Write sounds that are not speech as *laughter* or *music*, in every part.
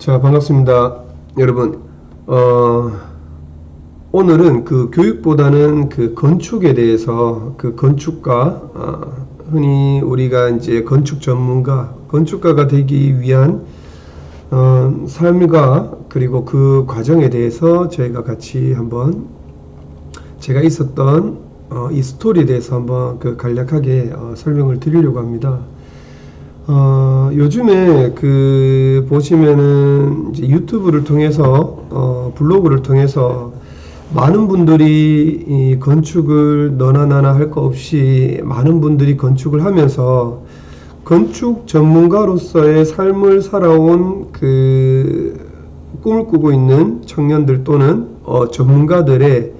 자, 반갑습니다. 여러분, 어, 오늘은 그 교육보다는 그 건축에 대해서 그 건축가, 어, 흔히 우리가 이제 건축 전문가, 건축가가 되기 위한 어, 삶과 그리고 그 과정에 대해서 저희가 같이 한번 제가 있었던 어, 이 스토리에 대해서 한번 그 간략하게 어, 설명을 드리려고 합니다. 어, 요즘에 그 보시면은 유튜브를 통해서 어, 블로그를 통해서 많은 분들이 이 건축을 너나 나나 할거 없이 많은 분들이 건축을 하면서 건축 전문가로서의 삶을 살아온 그 꿈을 꾸고 있는 청년들 또는 어, 전문가들의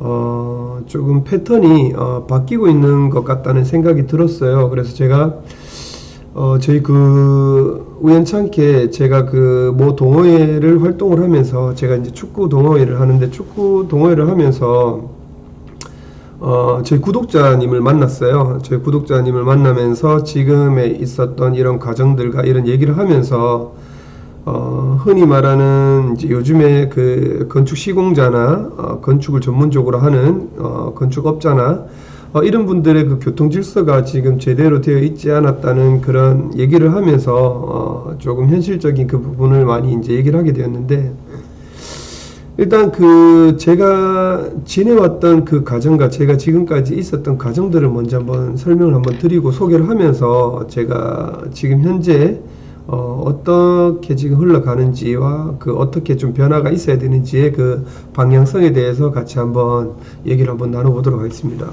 어, 조금 패턴이 어, 바뀌고 있는 것 같다는 생각이 들었어요. 그래서 제가 어, 저희 그 우연찮게 제가 그 모 동호회를 활동을 하면서 제가 이제 축구 동호회를 하는데 축구 동호회를 하면서 어, 저희 구독자님을 만났어요. 저희 구독자님을 만나면서 지금에 있었던 이런 과정들과 이런 얘기를 하면서 어, 흔히 말하는 요즘에 그 건축 시공자나 어, 건축을 전문적으로 하는 어, 건축업자나 어, 이런 분들의 그 교통 질서가 지금 제대로 되어 있지 않았다는 그런 얘기를 하면서 어, 조금 현실적인 그 부분을 많이 이제 얘기를 하게 되었는데 일단 그 제가 지내왔던 그 과정과 제가 지금까지 있었던 과정들을 먼저 한번 설명을 한번 드리고 소개를 하면서 제가 지금 현재 어, 어떻게 지금 흘러가는지와 그 어떻게 좀 변화가 있어야 되는지의 그 방향성에 대해서 같이 한번 얘기를 한번 나눠보도록 하겠습니다.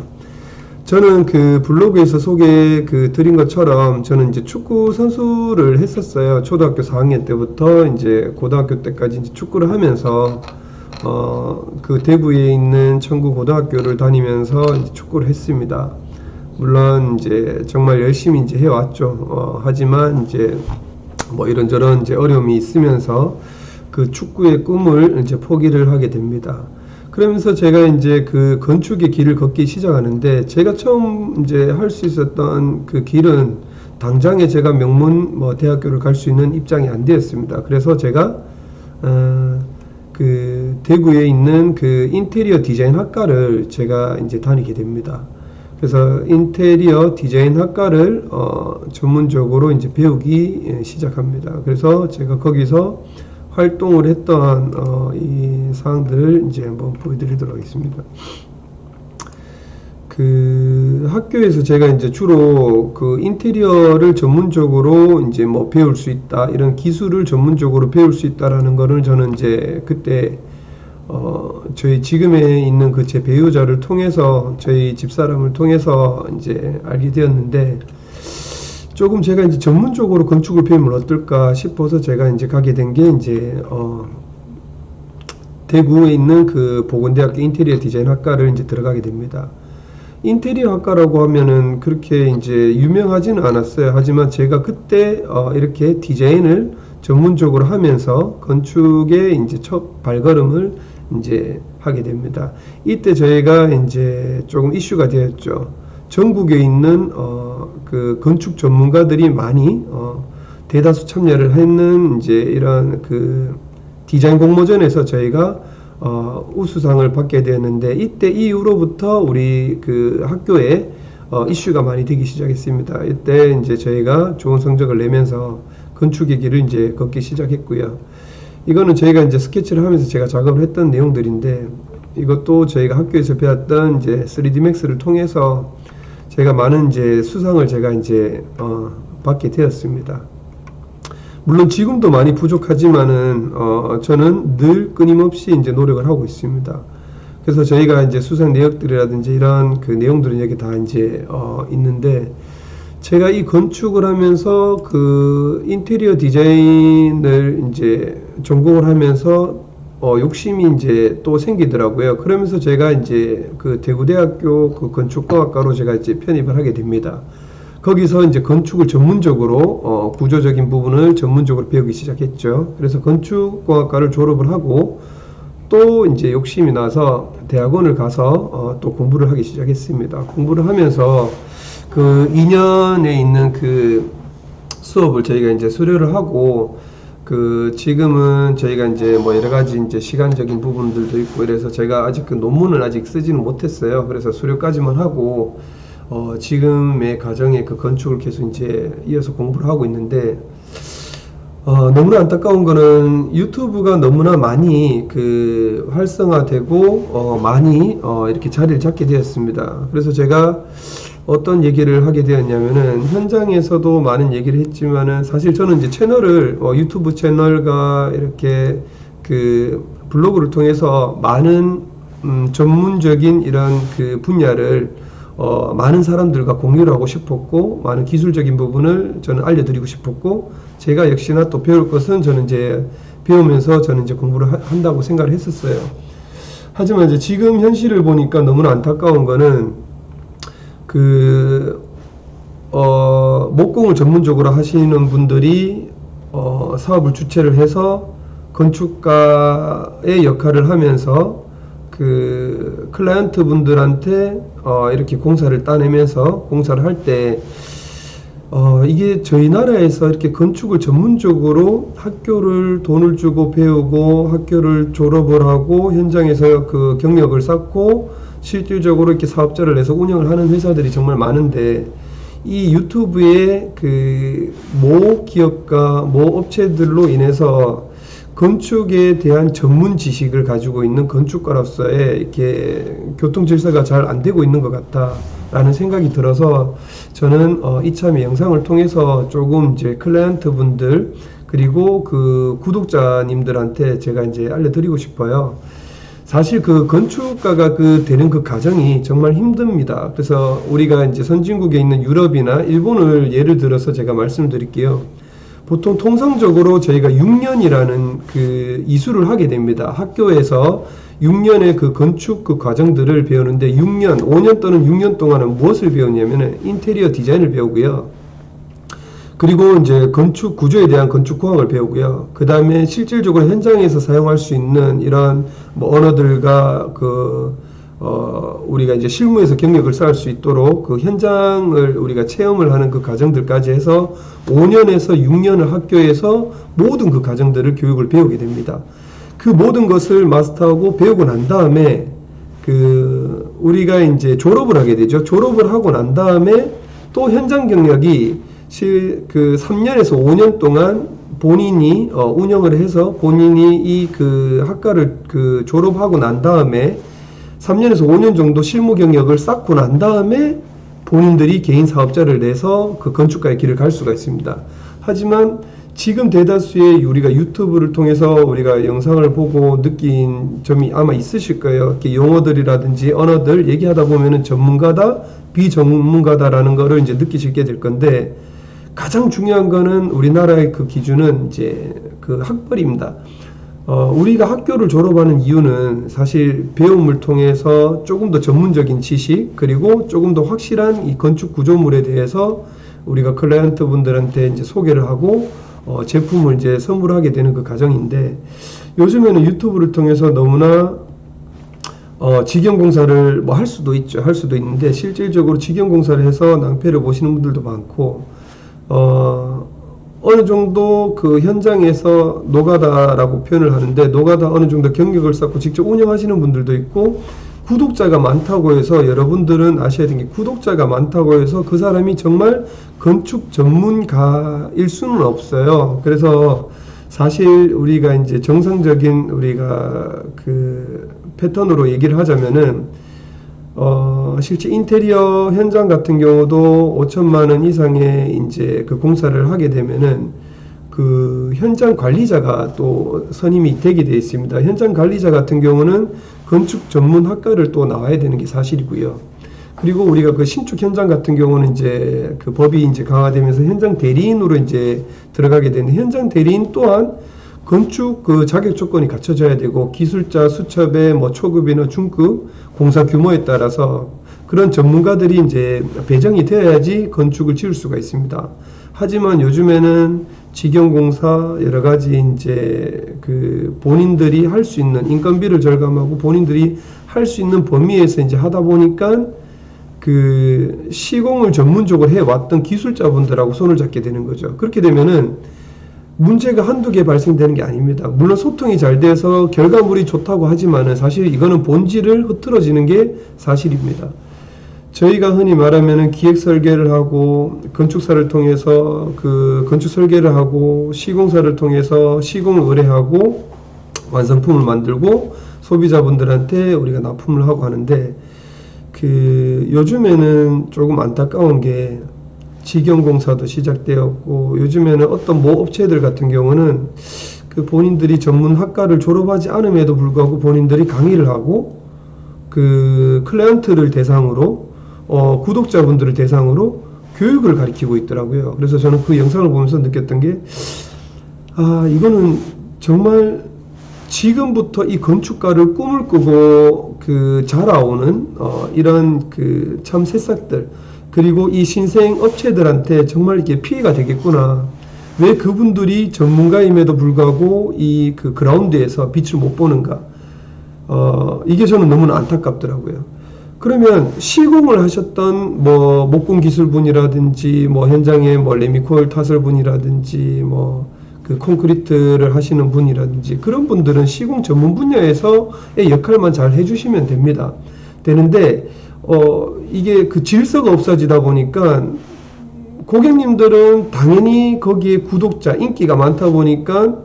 저는 그 블로그에서 소개 그 드린 것처럼 저는 이제 축구 선수를 했었어요. 초등학교 4학년 때부터 이제 고등학교 때까지 이제 축구를 하면서 어 그 대구에 있는 청구 고등학교를 다니면서 축구를 했습니다. 물론 이제 정말 열심히 이제 해왔죠. 어 하지만 이제 뭐 이런저런 이제 어려움이 있으면서 그 축구의 꿈을 이제 포기를 하게 됩니다. 그러면서 제가 이제 그 건축의 길을 걷기 시작하는데 제가 처음 이제 할 수 있었던 그 길은 당장에 제가 명문 뭐 대학교를 갈 수 있는 입장이 안 되었습니다. 그래서 제가 어, 그 대구에 있는 그 인테리어 디자인 학과를 제가 이제 다니게 됩니다. 그래서 인테리어 디자인 학과를 어, 전문적으로 이제 배우기 예, 시작합니다. 그래서 제가 거기서 활동을 했던 어, 이 사항들을 이제 한번 보여드리도록 하겠습니다. 그 학교에서 제가 이제 주로 그 인테리어를 전문적으로 이제 뭐 배울 수 있다 이런 기술을 전문적으로 배울 수 있다라는 거를 저는 이제 그때 어 저희 지금에 있는 그 제 배우자를 통해서 저희 집사람을 통해서 이제 알게 되었는데 조금 제가 이제 전문적으로 건축을 배우면 어떨까 싶어서 제가 이제 가게 된 게 이제 어 대구에 있는 그 보건대학교 인테리어 디자인 학과를 이제 들어가게 됩니다. 인테리어 학과라고 하면은 그렇게 이제 유명하지는 않았어요. 하지만 제가 그때 어 이렇게 디자인을 전문적으로 하면서 건축에 이제 첫 발걸음을 이제 하게 됩니다. 이때 저희가 이제 조금 이슈가 되었죠. 전국에 있는 어, 그 건축 전문가들이 많이 어, 대다수 참여를 했는 이제 이런 그 디자인 공모전에서 저희가 어, 우수상을 받게 되었는데 이때 이후로부터 우리 그 학교에 어, 이슈가 많이 되기 시작했습니다. 이때 이제 저희가 좋은 성적을 내면서 건축의 길을 이제 걷기 시작했고요. 이거는 저희가 이제 스케치를 하면서 제가 작업을 했던 내용들인데 이것도 저희가 학교에서 배웠던 이제 3D Max를 통해서 제가 많은 이제 수상을 제가 이제 어, 받게 되었습니다. 물론 지금도 많이 부족하지만은 어, 저는 늘 끊임없이 이제 노력을 하고 있습니다. 그래서 저희가 이제 수상 내역들이라든지 이런 그 내용들은 여기 다 이제 어, 있는데 제가 이 건축을 하면서 그 인테리어 디자인을 이제 전공을 하면서 어, 욕심이 이제 또 생기더라고요. 그러면서 제가 이제 그 대구대학교 그 건축공학과로 제가 이제 편입을 하게 됩니다. 거기서 이제 건축을 전문적으로 어, 구조적인 부분을 전문적으로 배우기 시작했죠. 그래서 건축공학과를 졸업을 하고 또 이제 욕심이 나서 대학원을 가서 어, 또 공부를 하기 시작했습니다. 공부를 하면서 그 2년에 있는 그 수업을 저희가 이제 수료를 하고 그 지금은 저희가 이제 뭐 여러 가지 이제 시간적인 부분들도 있고 이래서 제가 아직 그 논문을 아직 쓰지는 못했어요. 그래서 수료까지만 하고 어 지금의 과정에 그 건축을 계속 이제 이어서 공부를 하고 있는데 어, 너무나 안타까운 거는 유튜브가 너무나 많이 그 활성화되고 어, 많이 어, 이렇게 자리를 잡게 되었습니다. 그래서 제가 어떤 얘기를 하게 되었냐면은 현장에서도 많은 얘기를 했지만은 사실 저는 이제 채널을 어, 유튜브 채널과 이렇게 그 블로그를 통해서 많은 음, 전문적인 이런 그 분야를 어, 많은 사람들과 공유를 하고 싶었고 많은 기술적인 부분을 저는 알려드리고 싶었고 제가 역시나 또 배울 것은 저는 이제 배우면서 저는 이제 공부를 하- 한다고 생각을 했었어요. 하지만 이제 지금 현실을 보니까 너무나 안타까운 거는 그 어, 목공을 전문적으로 하시는 분들이 어, 사업을 주체를 해서 건축가의 역할을 하면서 그 클라이언트 분들한테 어, 이렇게 공사를 따내면서 공사를 할때 어, 이게 저희 나라에서 이렇게 건축을 전문적으로 학교를 돈을 주고 배우고 학교를 졸업을 하고 현장에서 그 경력을 쌓고 실질적으로 이렇게 사업자를 내서 운영을 하는 회사들이 정말 많은데 이 유튜브의 그 모 기업과 모 업체들로 인해서 건축에 대한 전문 지식을 가지고 있는 건축가로서의 이렇게 교통 질서가 잘 안 되고 있는 것 같다라는 생각이 들어서 저는 어, 이참에 영상을 통해서 조금 이제 클라이언트 분들 그리고 그 구독자님들한테 제가 이제 알려드리고 싶어요. 사실 그 건축가가 그 되는 그 과정이 정말 힘듭니다. 그래서 우리가 이제 선진국에 있는 유럽이나 일본을 예를 들어서 제가 말씀드릴게요. 보통 통상적으로 저희가 6년이라는 그 이수를 하게 됩니다. 학교에서 6년의 그 건축 그 과정들을 배우는데 6년, 5년 또는 6년 동안은 무엇을 배우냐면은 인테리어 디자인을 배우고요. 그리고 이제 건축 구조에 대한 건축 공학을 배우고요. 그 다음에 실질적으로 현장에서 사용할 수 있는 이런 뭐 언어들과 그, 어, 우리가 이제 실무에서 경력을 쌓을 수 있도록 그 현장을 우리가 체험을 하는 그 과정들까지 해서 5년에서 6년을 학교에서 모든 그 과정들을 교육을 배우게 됩니다. 그 모든 것을 마스터하고 배우고 난 다음에 그 우리가 이제 졸업을 하게 되죠. 졸업을 하고 난 다음에 또 현장 경력이 실 그 3년에서 5년 동안 본인이 어, 운영을 해서 본인이 이 그 학과를 그 졸업하고 난 다음에 3년에서 5년 정도 실무 경력을 쌓고 난 다음에 본인들이 개인 사업자를 내서 그 건축가의 길을 갈 수가 있습니다. 하지만 지금 대다수의 우리가 유튜브를 통해서 우리가 영상을 보고 느낀 점이 아마 있으실 거예요. 이렇게 용어들이라든지 언어들 얘기하다 보면은 전문가다, 비전문가다라는 거를 이제 느끼시게 될 건데 가장 중요한 거는 우리나라의 그 기준은 이제 그 학벌입니다. 어, 우리가 학교를 졸업하는 이유는 사실 배움을 통해서 조금 더 전문적인 지식 그리고 조금 더 확실한 이 건축 구조물에 대해서 우리가 클라이언트 분들한테 이제 소개를 하고 어, 제품을 이제 선물하게 되는 그 과정인데 요즘에는 유튜브를 통해서 너무나 어, 직영공사를 뭐 할 수도 있죠. 할 수도 있는데 실질적으로 직영공사를 해서 낭패를 보시는 분들도 많고 어, 어느 정도 그 현장에서 노가다라고 표현을 하는데 노가다 어느 정도 경력을 쌓고 직접 운영하시는 분들도 있고 구독자가 많다고 해서 여러분들은 아셔야 되는 게 구독자가 많다고 해서 그 사람이 정말 건축 전문가일 수는 없어요. 그래서 사실 우리가 이제 정상적인 우리가 그 패턴으로 얘기를 하자면은 어, 실제 인테리어 현장 같은 경우도 5천만 원 이상의 이제 그 공사를 하게 되면은 그 현장 관리자가 또 선임이 되게 되어 있습니다. 현장 관리자 같은 경우는 건축 전문 학과를 또 나와야 되는 게 사실이고요. 그리고 우리가 그 신축 현장 같은 경우는 이제 그 법이 이제 강화되면서 현장 대리인으로 이제 들어가게 되는 현장 대리인 또한 건축 그 자격 조건이 갖춰져야 되고 기술자 수첩의 뭐 초급이나 중급 공사 규모에 따라서 그런 전문가들이 이제 배정이 되어야지 건축을 지을 수가 있습니다. 하지만 요즘에는 직영공사 여러 가지 이제 그 본인들이 할 수 있는 인건비를 절감하고 본인들이 할 수 있는 범위에서 이제 하다 보니까 그 시공을 전문적으로 해왔던 기술자분들하고 손을 잡게 되는 거죠. 그렇게 되면은 문제가 한두 개 발생되는 게 아닙니다. 물론 소통이 잘 돼서 결과물이 좋다고 하지만은 사실 이거는 본질을 흐트러지는 게 사실입니다. 저희가 흔히 말하면은 기획 설계를 하고 건축사를 통해서 그 건축 설계를 하고 시공사를 통해서 시공을 의뢰하고 완성품을 만들고 소비자분들한테 우리가 납품을 하고 하는데 그 요즘에는 조금 안타까운 게 직영공사도 시작되었고 요즘에는 어떤 모 업체들 같은 경우는 그 본인들이 전문 학과를 졸업하지 않음에도 불구하고 본인들이 강의를 하고 그 클라이언트를 대상으로 어, 구독자분들을 대상으로 교육을 가리키고 있더라고요. 그래서 저는 그 영상을 보면서 느꼈던 게 아, 이거는 정말 지금부터 이 건축가를 꿈을 꾸고 그 자라오는 어, 이런 그 참 새싹들 그리고 이 신생 업체들한테 정말 이게 피해가 되겠구나. 왜 그분들이 전문가임에도 불구하고 이 그 그라운드에서 빛을 못 보는가? 어, 이게 저는 너무나 안타깝더라고요. 그러면 시공을 하셨던 뭐 목공 기술분이라든지 뭐 현장에 뭐 레미콜 타설분이라든지 뭐 그 콘크리트를 하시는 분이라든지 그런 분들은 시공 전문 분야에서의 역할만 잘 해주시면 됩니다. 되는데 어 이게 그 질서가 없어지다 보니까 고객님들은 당연히 거기에 구독자 인기가 많다 보니까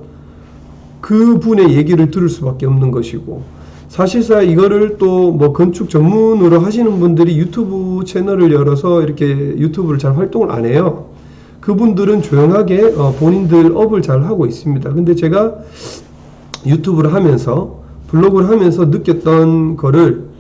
그 분의 얘기를 들을 수밖에 없는 것이고 사실상 이거를 또 뭐 건축 전문으로 하시는 분들이 유튜브 채널을 열어서 이렇게 유튜브를 잘 활동을 안 해요. 그분들은 조용하게 어, 본인들 업을 잘 하고 있습니다. 근데 제가 유튜브를 하면서 블로그를 하면서 느꼈던 거를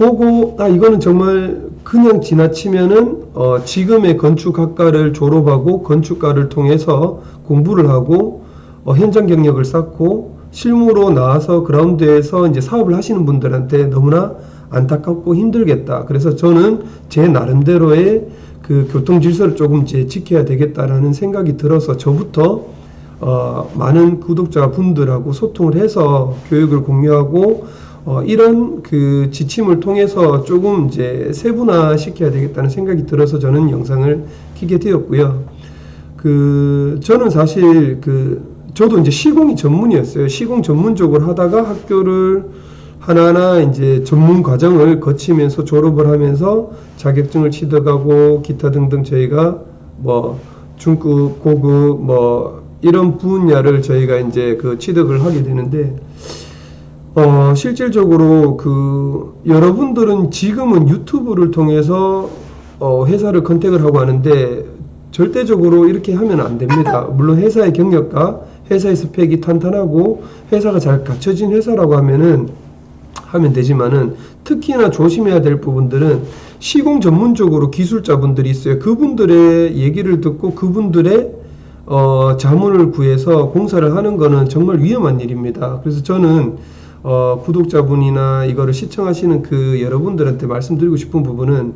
보고 아 이거는 정말 그냥 지나치면은 어, 지금의 건축학과를 졸업하고 건축가를 통해서 공부를 하고 어, 현장 경력을 쌓고 실무로 나와서 그라운드에서 이제 사업을 하시는 분들한테 너무나 안타깝고 힘들겠다. 그래서 저는 제 나름대로의 그 교통 질서를 조금 이제 지켜야 되겠다라는 생각이 들어서 저부터 어, 많은 구독자 분들하고 소통을 해서 교육을 공유하고 어, 이런 그 지침을 통해서 조금 이제 세분화 시켜야 되겠다는 생각이 들어서 저는 영상을 키게 되었고요. 그 저는 사실 그 저도 이제 시공이 전문이었어요. 시공 전문적으로 하다가 학교를 하나하나 이제 전문 과정을 거치면서 졸업을 하면서 자격증을 취득하고 기타 등등 저희가 뭐 중급, 고급 뭐 이런 분야를 저희가 이제 그 취득을 하게 되는데 어 실질적으로 그 여러분들은 지금은 유튜브를 통해서 어 회사를 컨택을 하고 하는데 절대적으로 이렇게 하면 안 됩니다. *laughs* 물론 회사의 경력과 회사의 스펙이 탄탄하고 회사가 잘 갖춰진 회사라고 하면은 하면 되지만은 특히나 조심해야 될 부분들은 시공 전문적으로 기술자분들이 있어요. 그분들의 얘기를 듣고 그분들의 어, 자문을 구해서 공사를 하는 거는 정말 위험한 일입니다. 그래서 저는 어, 구독자분이나 이거를 시청하시는 그 여러분들한테 말씀드리고 싶은 부분은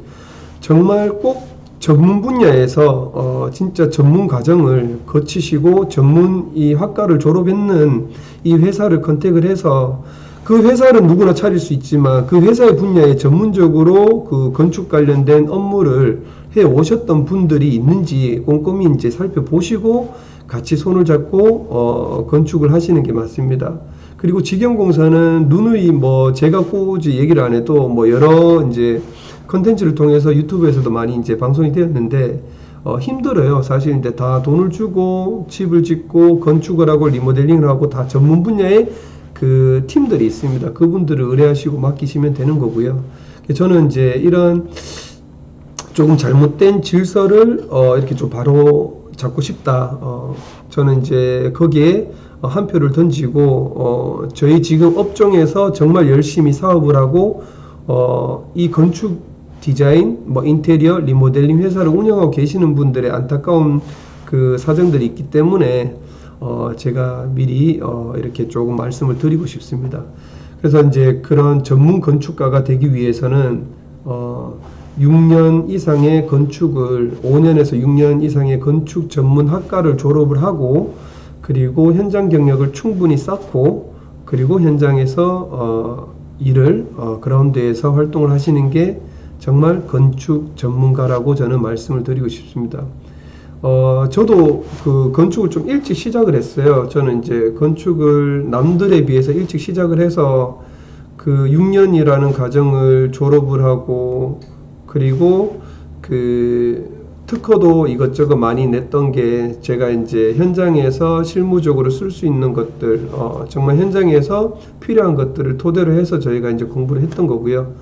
정말 꼭 전문 분야에서 어, 진짜 전문 과정을 거치시고 전문 이 학과를 졸업했는 이 회사를 컨택을 해서 그 회사는 누구나 차릴 수 있지만 그 회사의 분야에 전문적으로 그 건축 관련된 업무를 해 오셨던 분들이 있는지 꼼꼼히 이제 살펴보시고 같이 손을 잡고 어, 건축을 하시는 게 맞습니다. 그리고 직영공사는 누누이 뭐 제가 꼬지 얘기를 안 해도 뭐 여러 이제 컨텐츠를 통해서 유튜브에서도 많이 이제 방송이 되었는데 어, 힘들어요. 사실 근데 다 돈을 주고 집을 짓고 건축을 하고 리모델링을 하고 다 전문 분야의 그 팀들이 있습니다. 그분들을 의뢰하시고 맡기시면 되는 거고요. 저는 이제 이런 조금 잘못된 질서를 어, 이렇게 좀 바로 잡고 싶다. 어, 저는 이제 거기에 어, 한 표를 던지고 어, 저희 지금 업종에서 정말 열심히 사업을 하고 어, 이 건축 디자인, 뭐 인테리어, 리모델링 회사를 운영하고 계시는 분들의 안타까운 그 사정들이 있기 때문에 어, 제가 미리 어, 이렇게 조금 말씀을 드리고 싶습니다. 그래서 이제 그런 전문 건축가가 되기 위해서는 어, 6년 이상의 건축을 5년에서 6년 이상의 건축 전문 학과를 졸업을 하고 그리고 현장 경력을 충분히 쌓고 그리고 현장에서 어, 일을 어, 그라운드에서 활동을 하시는 게 정말 건축 전문가라고 저는 말씀을 드리고 싶습니다. 어, 저도 그 건축을 좀 일찍 시작을 했어요. 저는 이제 건축을 남들에 비해서 일찍 시작을 해서 그 6년이라는 과정을 졸업을 하고 그리고 그 특허도 이것저것 많이 냈던 게 제가 이제 현장에서 실무적으로 쓸 수 있는 것들 어, 정말 현장에서 필요한 것들을 토대로 해서 저희가 이제 공부를 했던 거고요.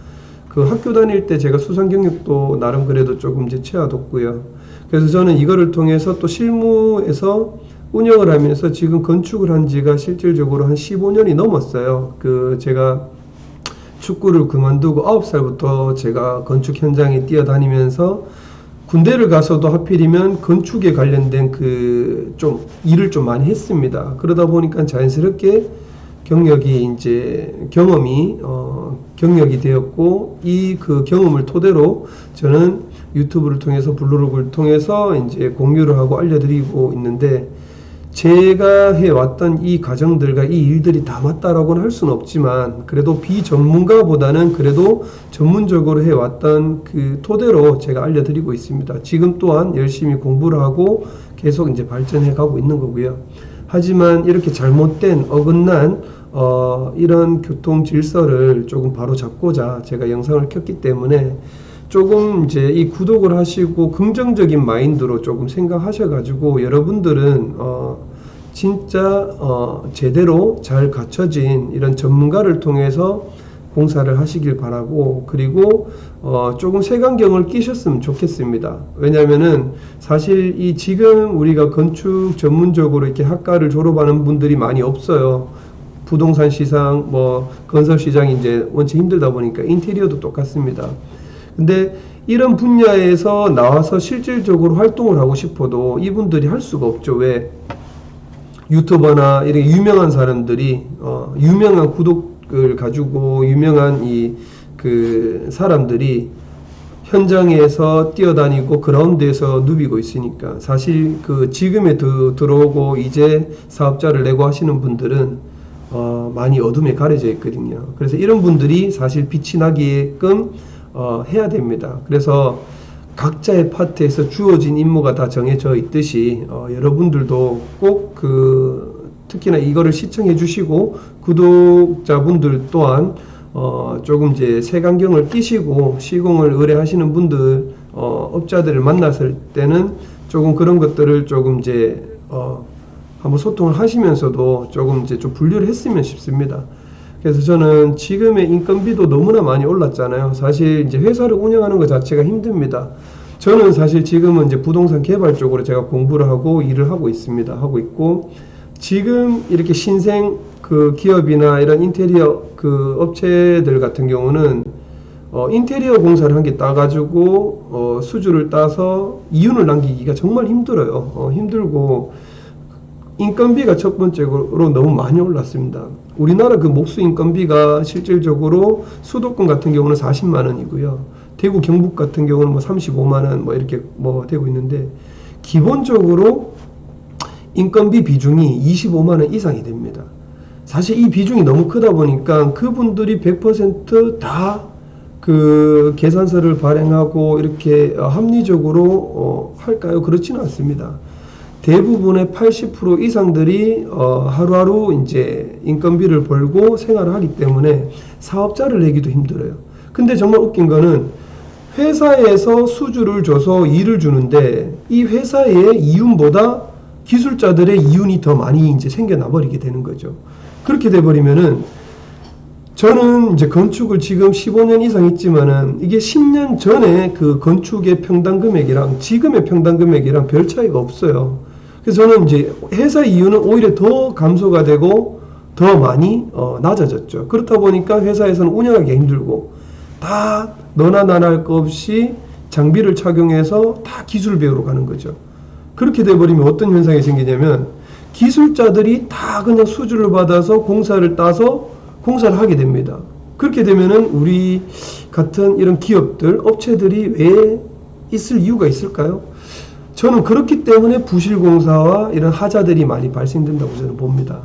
그 학교 다닐 때 제가 수상 경력도 나름 그래도 조금 이제 채워뒀고요. 그래서 저는 이거를 통해서 또 실무에서 운영을 하면서 지금 건축을 한 지가 실질적으로 한 15년이 넘었어요. 그 제가 축구를 그만두고 9살부터 제가 건축 현장에 뛰어다니면서 군대를 가서도 하필이면 건축에 관련된 그 좀 일을 좀 많이 했습니다. 그러다 보니까 자연스럽게 경력이 이제 경험이 어 경력이 되었고 이 그 경험을 토대로 저는 유튜브를 통해서 블로그를 통해서 이제 공유를 하고 알려드리고 있는데 제가 해왔던 이 과정들과 이 일들이 다 맞다라고는 할 수는 없지만 그래도 비전문가보다는 그래도 전문적으로 해왔던 그 토대로 제가 알려드리고 있습니다. 지금 또한 열심히 공부를 하고 계속 이제 발전해 가고 있는 거고요. 하지만 이렇게 잘못된 어긋난 어, 이런 교통 질서를 조금 바로 잡고자 제가 영상을 켰기 때문에 조금 이제 이 구독을 하시고 긍정적인 마인드로 조금 생각하셔가지고 여러분들은 어 진짜 어 제대로 잘 갖춰진 이런 전문가를 통해서 공사를 하시길 바라고 그리고 어 조금 색안경을 끼셨으면 좋겠습니다. 왜냐면은 사실 이 지금 우리가 건축 전문적으로 이렇게 학과를 졸업하는 분들이 많이 없어요. 부동산 시장, 뭐 건설 시장이 이제 원체 힘들다 보니까 인테리어도 똑같습니다. 근데 이런 분야에서 나와서 실질적으로 활동을 하고 싶어도 이분들이 할 수가 없죠. 왜? 유튜버나 이렇게 유명한 사람들이 어, 유명한 구독을 가지고 유명한 이 그 사람들이 현장에서 뛰어다니고 그라운드에서 누비고 있으니까 사실 그 지금에 드, 들어오고 이제 사업자를 내고 하시는 분들은 어, 많이 어둠에 가려져 있거든요. 그래서 이런 분들이 사실 빛이 나게끔 어, 해야 됩니다. 그래서 각자의 파트에서 주어진 임무가 다 정해져 있듯이 어, 여러분들도 꼭 그 특히나 이거를 시청해 주시고 구독자분들 또한 어, 조금 이제 색안경을 끼시고 시공을 의뢰하시는 분들 어, 업자들을 만났을 때는 조금 그런 것들을 조금 이제 어, 한번 소통을 하시면서도 조금 이제 좀 분류를 했으면 싶습니다. 그래서 저는 지금의 인건비도 너무나 많이 올랐잖아요. 사실 이제 회사를 운영하는 것 자체가 힘듭니다. 저는 사실 지금은 이제 부동산 개발 쪽으로 제가 공부를 하고 일을 하고 있습니다. 하고 있고 지금 이렇게 신생 그 기업이나 이런 인테리어 그 업체들 같은 경우는 어, 인테리어 공사를 한 개 따가지고 어, 수주를 따서 이윤을 남기기가 정말 힘들어요. 어, 힘들고 인건비가 첫 번째로 너무 많이 올랐습니다. 우리나라 그 목수 인건비가 실질적으로 수도권 같은 경우는 40만 원이고요. 대구 경북 같은 경우는 뭐 35만 원 뭐 이렇게 뭐 되고 있는데 기본적으로 인건비 비중이 25만 원 이상이 됩니다. 사실 이 비중이 너무 크다 보니까 그분들이 100%다 그 계산서를 발행하고 이렇게 어, 합리적으로 어, 할까요? 그렇지는 않습니다. 대부분의 80% 이상들이 어, 하루하루 이제 인건비를 벌고 생활을 하기 때문에 사업자를 내기도 힘들어요. 근데 정말 웃긴 거는 회사에서 수주를 줘서 일을 주는데 이 회사의 이윤보다 기술자들의 이윤이 더 많이 이제 생겨나 버리게 되는 거죠. 그렇게 돼 버리면은 저는 이제 건축을 지금 15년 이상 했지만은 이게 10년 전에 그 건축의 평당 금액이랑 지금의 평당 금액이랑 별 차이가 없어요. 그래서 저는 이제 회사 이윤은 오히려 더 감소가 되고 더 많이 어, 낮아졌죠. 그렇다 보니까 회사에서는 운영하기 힘들고 다 너나 나나 할거 없이 장비를 착용해서 다 기술 배우러 가는 거죠. 그렇게 돼버리면 어떤 현상이 생기냐면 기술자들이 다 그냥 수주를 받아서 공사를 따서 공사를 하게 됩니다. 그렇게 되면은 우리 같은 이런 기업들, 업체들이 왜 있을 이유가 있을까요? 저는 그렇기 때문에 부실공사와 이런 하자들이 많이 발생된다고 저는 봅니다.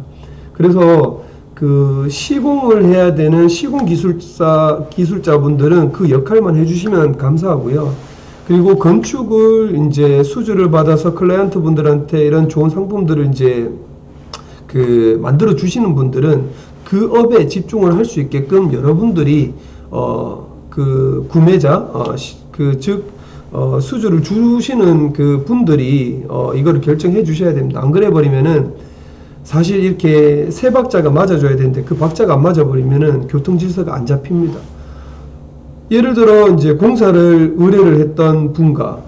그래서 그 시공을 해야 되는 시공 기술사 기술자분들은 그 역할만 해주시면 감사하고요. 그리고 건축을 이제 수주를 받아서 클라이언트 분들한테 이런 좋은 상품들을 이제 그 만들어 주시는 분들은 그 업에 집중을 할 수 있게끔 여러분들이 어 그 구매자 어 그 즉 어, 수주를 주시는 그 분들이 어, 이거를 결정해 주셔야 됩니다. 안 그래 버리면은 사실 이렇게 세 박자가 맞아줘야 되는데 그 박자가 안 맞아 버리면은 교통 질서가 안 잡힙니다. 예를 들어 이제 공사를 의뢰를 했던 분과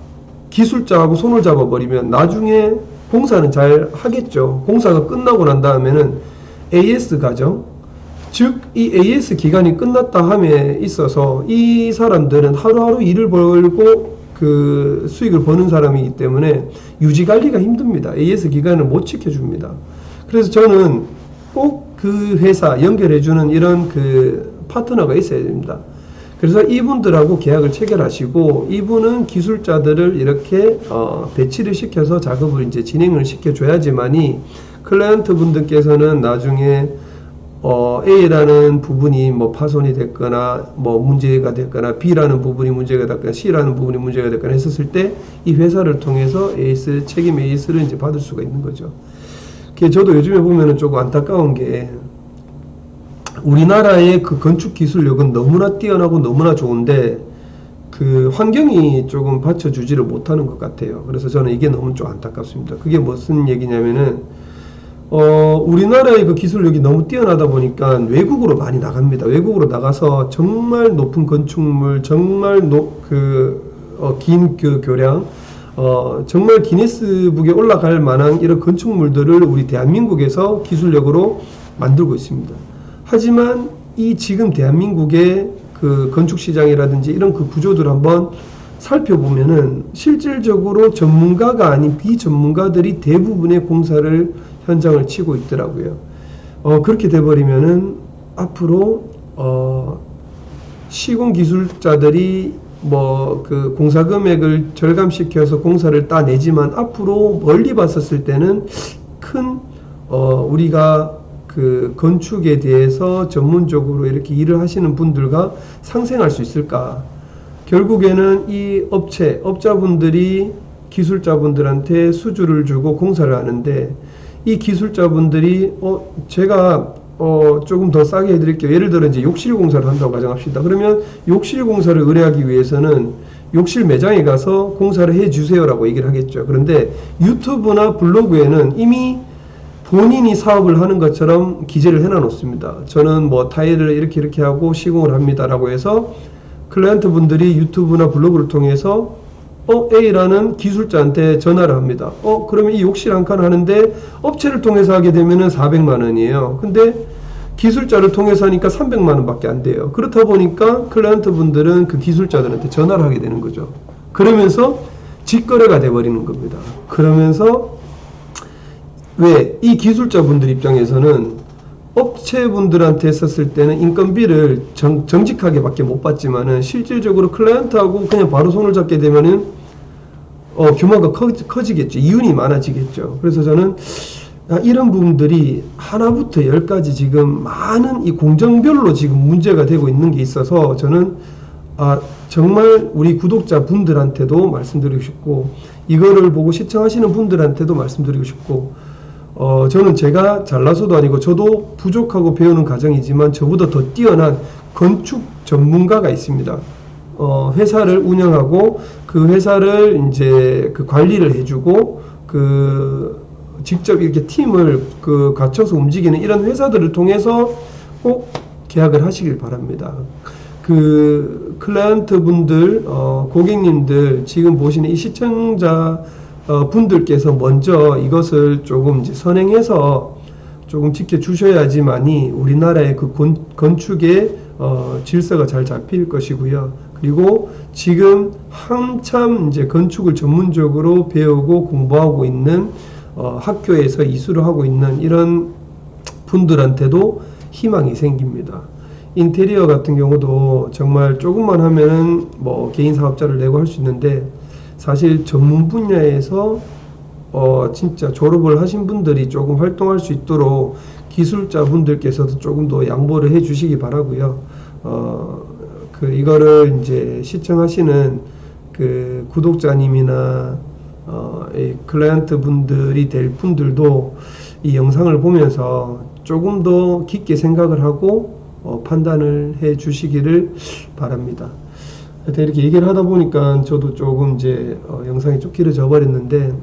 기술자하고 손을 잡아 버리면 나중에 공사는 잘 하겠죠. 공사가 끝나고 난 다음에는 AS 과정 즉, 이 AS 기간이 끝났다 함에 있어서 이 사람들은 하루하루 일을 벌고 그 수익을 버는 사람이기 때문에 유지 관리가 힘듭니다. AS 기간을 못 지켜줍니다. 그래서 저는 꼭 그 회사 연결해주는 이런 그 파트너가 있어야 됩니다. 그래서 이분들하고 계약을 체결하시고 이분은 기술자들을 이렇게 어, 배치를 시켜서 작업을 이제 진행을 시켜줘야지만이 클라이언트 분들께서는 나중에 어, A라는 부분이 뭐 파손이 됐거나 뭐 문제가 됐거나 B라는 부분이 문제가 됐거나 C라는 부분이 문제가 됐거나 했었을 때 이 회사를 통해서 AS 책임 AS를 이제 받을 수가 있는 거죠. 그 저도 요즘에 보면은 조금 안타까운 게 우리나라의 그 건축 기술력은 너무나 뛰어나고 너무나 좋은데 그 환경이 조금 받쳐주지를 못하는 것 같아요. 그래서 저는 이게 너무 좀 안타깝습니다. 그게 무슨 얘기냐면은 어, 우리나라의 그 기술력이 너무 뛰어나다 보니까 외국으로 많이 나갑니다. 외국으로 나가서 정말 높은 건축물, 정말 높, 그, 어, 긴 그 교량, 어, 정말 기네스북에 올라갈 만한 이런 건축물들을 우리 대한민국에서 기술력으로 만들고 있습니다. 하지만 이 지금 대한민국의 그 건축 시장이라든지 이런 그 구조들을 한번 살펴보면은 실질적으로 전문가가 아닌 비전문가들이 대부분의 공사를 현장을 치고 있더라고요. 어, 그렇게 돼버리면은 앞으로 어, 시공 기술자들이 뭐 그 공사 금액을 절감시켜서 공사를 따내지만 앞으로 멀리 봤었을 때는 큰 어, 우리가 그 건축에 대해서 전문적으로 이렇게 일을 하시는 분들과 상생할 수 있을까? 결국에는 이 업체, 업자분들이 기술자분들한테 수주를 주고 공사를 하는데 이 기술자분들이 어 제가 어 조금 더 싸게 해드릴게요. 예를 들어 이제 욕실 공사를 한다고 가정합시다. 그러면 욕실 공사를 의뢰하기 위해서는 욕실 매장에 가서 공사를 해주세요라고 얘기를 하겠죠. 그런데 유튜브나 블로그에는 이미 본인이 사업을 하는 것처럼 기재를 해놔 놓습니다. 저는 뭐 타일을 이렇게 이렇게 하고 시공을 합니다라고 해서 클라이언트 분들이 유튜브나 블로그를 통해서 어, A라는 기술자한테 전화를 합니다. 어, 그러면 이 욕실 한 칸 하는데 업체를 통해서 하게 되면은 400만 원이에요. 근데 기술자를 통해서 하니까 300만 원밖에 안 돼요. 그렇다 보니까 클라이언트 분들은 그 기술자들한테 전화를 하게 되는 거죠. 그러면서 직거래가 돼 버리는 겁니다. 그러면서 왜 이 기술자 분들 입장에서는 업체분들한테 했었을 때는 인건비를 정, 정직하게 밖에 못 받지만은 실질적으로 클라이언트하고 그냥 바로 손을 잡게 되면은 어, 규모가 커, 지겠죠 이윤이 많아지겠죠. 그래서 저는 아, 이런 부분들이 하나부터 열까지 지금 많은 이 공정별로 지금 문제가 되고 있는 게 있어서 저는 아, 정말 우리 구독자 분들한테도 말씀드리고 싶고 이거를 보고 시청하시는 분들한테도 말씀드리고 싶고 어, 저는 제가 잘나서도 아니고 저도 부족하고 배우는 과정이지만 저보다 더 뛰어난 건축 전문가가 있습니다. 어, 회사를 운영하고 그 회사를 이제 그 관리를 해주고 그 직접 이렇게 팀을 그 갖춰서 움직이는 이런 회사들을 통해서 꼭 계약을 하시길 바랍니다. 그 클라이언트 분들, 어, 고객님들 지금 보시는 이 시청자 어, 분들께서 먼저 이것을 조금 이제 선행해서 조금 지켜주셔야지만이 우리나라의 그 건, 건축의 어, 질서가 잘 잡힐 것이고요. 그리고 지금 한참 이제 건축을 전문적으로 배우고 공부하고 있는 어, 학교에서 이수를 하고 있는 이런 분들한테도 희망이 생깁니다. 인테리어 같은 경우도 정말 조금만 하면은 뭐 개인 사업자를 내고 할 수 있는데 사실 전문 분야에서 어 진짜 졸업을 하신 분들이 조금 활동할 수 있도록 기술자 분들께서도 조금 더 양보를 해 주시기 바라고요. 어 그 이거를 이제 시청하시는 그 구독자님이나 어, 이 클라이언트 분들이 될 분들도 이 영상을 보면서 조금 더 깊게 생각을 하고 어, 판단을 해 주시기를 바랍니다. 하여튼 이렇게 얘기를 하다 보니까 저도 조금 이제 어, 영상이 좀 길어져 버렸는데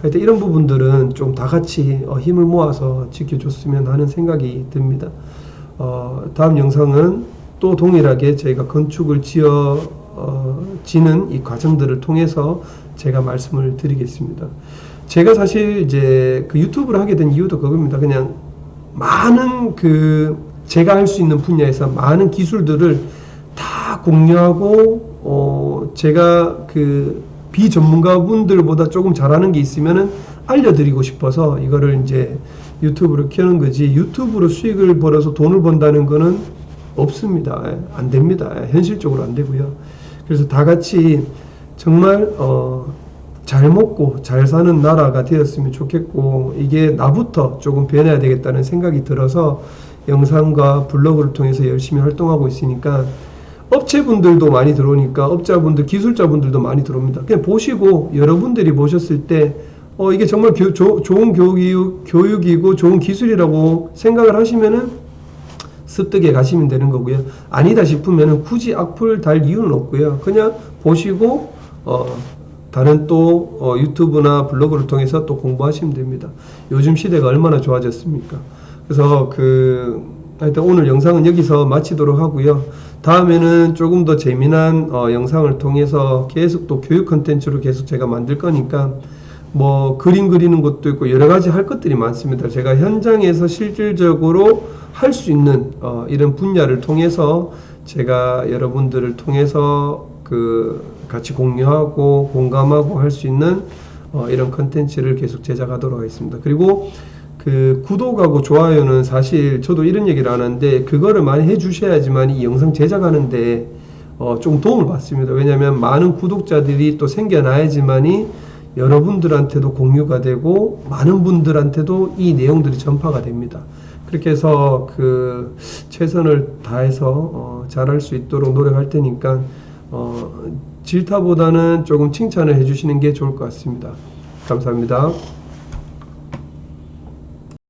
하여튼 이런 부분들은 좀 다 같이 어, 힘을 모아서 지켜줬으면 하는 생각이 듭니다. 어, 다음 영상은 또 동일하게 저희가 건축을 지어 어, 지는 이 과정들을 통해서 제가 말씀을 드리겠습니다. 제가 사실 이제 그 유튜브를 하게 된 이유도 그겁니다. 그냥 많은 그 제가 할 수 있는 분야에서 많은 기술들을 다 공유하고 어 제가 그 비전문가 분들보다 조금 잘하는 게 있으면은 알려드리고 싶어서 이거를 이제 유튜브로 켜는 거지 유튜브로 수익을 벌어서 돈을 번다는 거는 없습니다. 예, 안 됩니다. 예, 현실적으로 안 되고요. 그래서 다 같이 정말 어, 잘 먹고 잘 사는 나라가 되었으면 좋겠고 이게 나부터 조금 변해야 되겠다는 생각이 들어서 영상과 블로그를 통해서 열심히 활동하고 있으니까 업체분들도 많이 들어오니까 업자분들, 기술자분들도 많이 들어옵니다. 그냥 보시고 여러분들이 보셨을 때 어, 이게 정말 교- 조- 좋은 교육이, 교육이고 좋은 기술이라고 생각을 하시면은 습득에 가시면 되는 거고요. 아니다 싶으면은 굳이 악플 달 이유는 없고요. 그냥 보시고 어, 다른 또 어, 유튜브나 블로그를 통해서 또 공부하시면 됩니다. 요즘 시대가 얼마나 좋아졌습니까? 그래서 그 하여튼 오늘 영상은 여기서 마치도록 하고요. 다음에는 조금 더 재미난 어, 영상을 통해서 계속 또 교육 컨텐츠로 계속 제가 만들 거니까 뭐 그림 그리는 것도 있고 여러 가지 할 것들이 많습니다. 제가 현장에서 실질적으로 할 수 있는 어, 이런 분야를 통해서 제가 여러분들을 통해서 그 같이 공유하고 공감하고 할 수 있는 어, 이런 컨텐츠를 계속 제작하도록 하겠습니다. 그리고 그 구독하고 좋아요는 사실 저도 이런 얘기를 하는데 그거를 많이 해주셔야지만 이 영상 제작하는데 어, 좀 도움을 받습니다. 왜냐하면 많은 구독자들이 또 생겨나야지만이 여러분들한테도 공유가 되고 많은 분들한테도 이 내용들이 전파가 됩니다. 그렇게 해서 그 최선을 다해서 어, 잘할 수 있도록 노력할 테니까 어, 질타보다는 조금 칭찬을 해주시는 게 좋을 것 같습니다. 감사합니다.